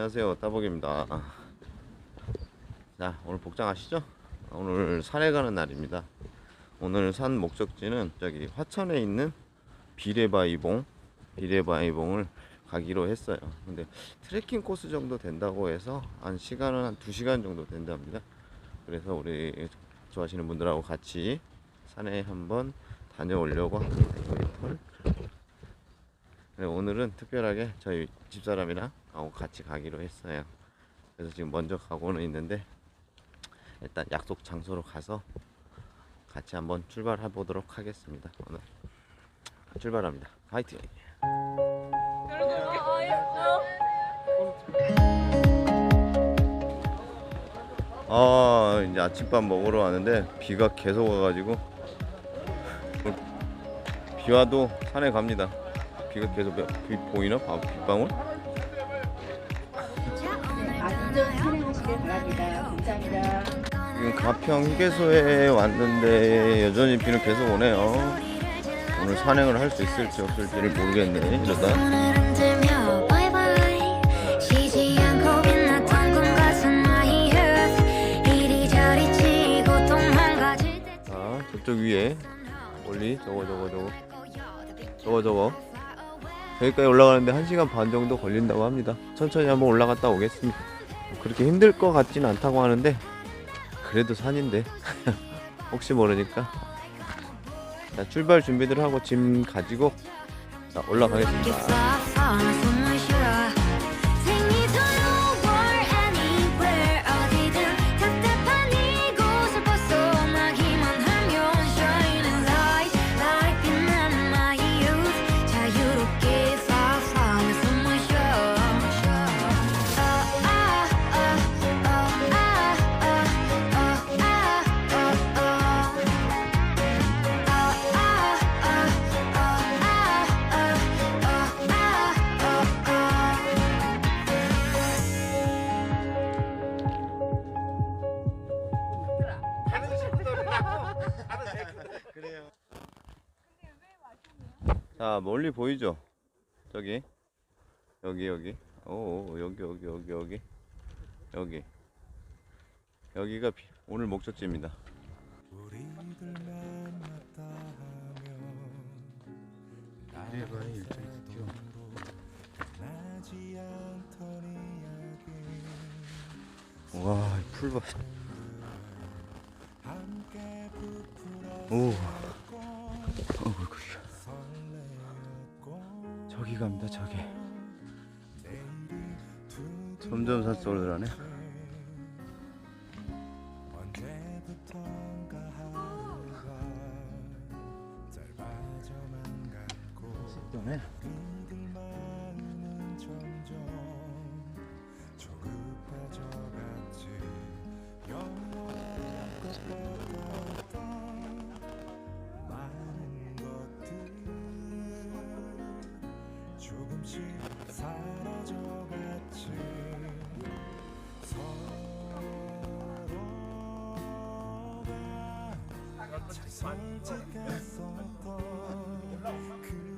안녕하세요 따복입니다. 자 오늘 복장하시죠? 오늘 산에 가는 날입니다. 오늘 산 목적지는 저기 화천에 있는 비레바이봉 비레바이봉을 가기로 했어요. 근데 트레킹 코스 정도 된다고 해서 한 시간은 한 2시간 정도 된답니다. 그래서 우리 좋아하시는 분들하고 같이 산에 한번 다녀오려고 합니다. 네, 오늘은 특별하게 저희 집사람이랑 하고 같이 가기로 했어요. 그래서 지금 먼저 가고는 있는데 일단 약속 장소로 가서 같이 한번 출발해 보도록 하겠습니다. 오늘 출발합니다. 화이팅! 아 이제 아침밥 먹으러 왔는데 비가 계속 와가지고 비 와도 산에 갑니다. 비가 계속 비 보이나? 아, 빗방울? 안전 촬영하시길 바랍니다. 감사합니다. 지금 가평 휴게소에 왔는데 여전히 비는 계속 오네요. 오늘 산행을 할 수 있을지 없을지를 모르겠네. 이러다. 자, 저쪽 위에 멀리 저거 저거 저거 저거 저거 여기까지 올라가는데 1시간 반 정도 걸린다고 합니다. 천천히 한번 올라갔다 오겠습니다. 그렇게 힘들 것 같지는 않다고 하는데 그래도 산인데. 혹시 모르니까. 자, 출발 준비들 하고 짐 가지고 자, 올라가겠습니다. 자 멀리 보이죠? 저기 여기 여기 오 여기 여기 여기 여기 여기 여기가 비- 오늘 목적지입니다. 와, 이 풀밭. 오. 어이구, 저기 갑니다, 저기. 점점 산속으로 들어가네. 네 솔직했었던 그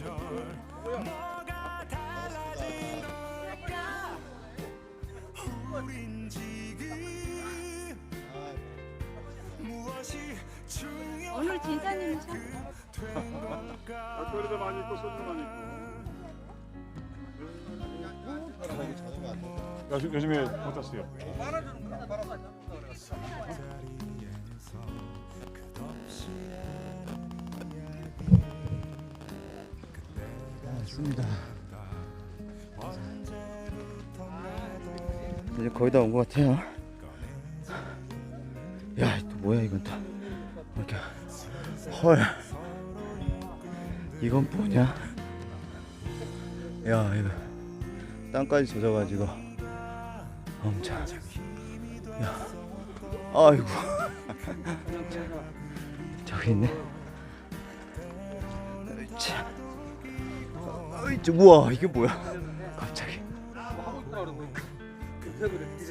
시절 뭐가 달라진 걸까 우린 지금 무엇이 중요한 오늘 진사님은 참. 걸까? 노래도 많이 있고 소리도 많이 있고. 요즘, 요즘에 어떠세요? 자리에서 끝없이 나도 이제 거의 다 온 것 같아요. 야, 또 뭐야 이건 또. 이렇게 헐. 이건 뭐냐? 야 이거 땅까지 젖어가지고 엄청. 야 아이고. 저기 있네. 자 저 우와 이게 뭐야? 갑자기.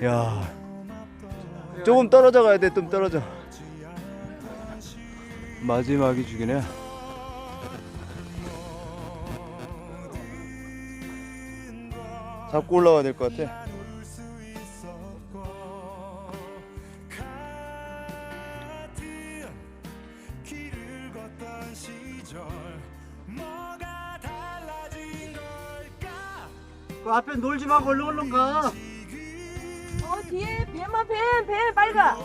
야 조금 떨어져 가야 돼. 좀 떨어져. 마지막이 죽이네. 잡고 올라가야 될 것 같아 그 앞에 놀지 말고 얼른 얼른 가. 어 뒤에 배만 배, 배 빨리 가.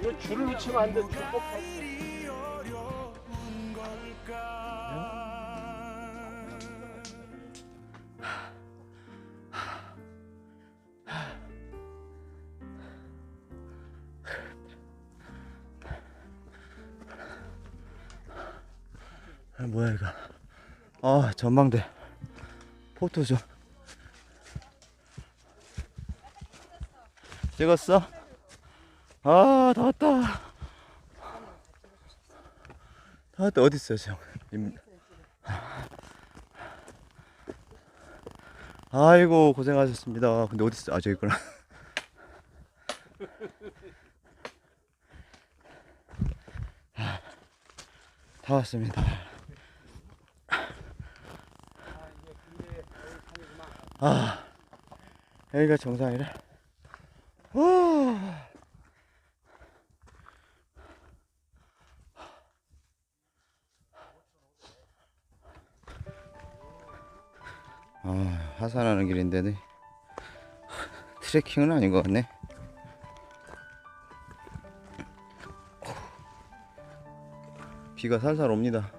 이거 줄을 놓치면 안 돼. 줄 꼭. 일이 어려운 걸까 아, 뭐야 이거 아 전망대 포토존. 찍었어? 아다 왔다. 다 왔다. 어딨어 형 임- 아이고 고생하셨습니다. 근데 어딨어? 아 저기 있구나. 다 왔습니다 아 여기가 정상이래 와. 아 하산하는 길인데 트레킹은 아닌 것 같네. 비가 살살 옵니다.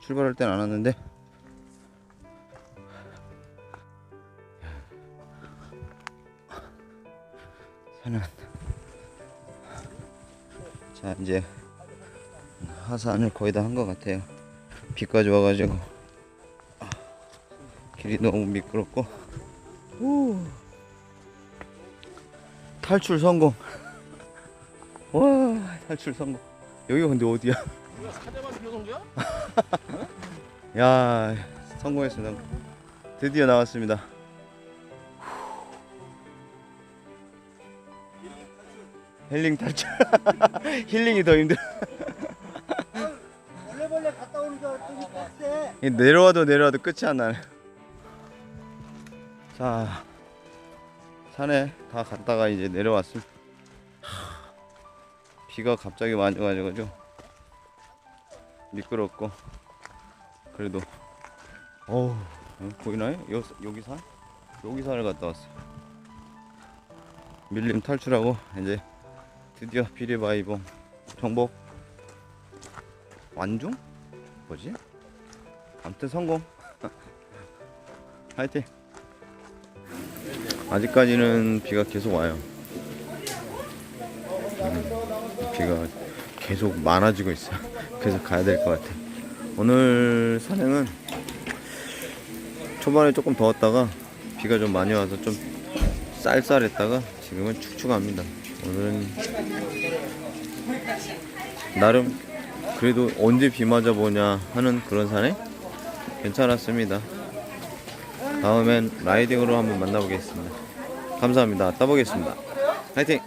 출발할 땐 안 왔는데 산은 자 이제 하산을 거의 다 한 것 같아요. 비까지 와가지고. 아, 길이 너무 미끄럽고. 우. 탈출 성공. 와 탈출 성공. 여기가 근데 어디야? 야 성공했습니다. 드디어 나왔습니다 힐링 탈출 힐링이 더 힘들어 벌레벌레 갔다 오는 줄 알았더니 빡세. 이 내려와도 내려와도 끝이 안 나네 자 산에 다 갔다가 이제 내려왔습니다 하, 비가 갑자기 많이 와가지고 미끄럽고 그래도 어우 어, 보이나요? 여, 여기 산? 여기 산을 갔다 왔어요 밀림 탈출하고 이제 드디어 비리바이봉 정복 완중? 뭐지? 아무튼 성공. 화이팅. 아직까지는 비가 계속 와요. 음, 비가 계속 많아지고 있어요. 그래서 가야 될 것 같아. 오늘 산행은 초반에 조금 더웠다가 비가 좀 많이 와서 좀 쌀쌀했다가 지금은 축축합니다 오늘은 나름 그래도 언제 비 맞아 보냐 하는 그런 산에 괜찮았습니다. 다음엔 라이딩으로 한번 만나보겠습니다. 감사합니다. 떠보겠습니다. 화이팅!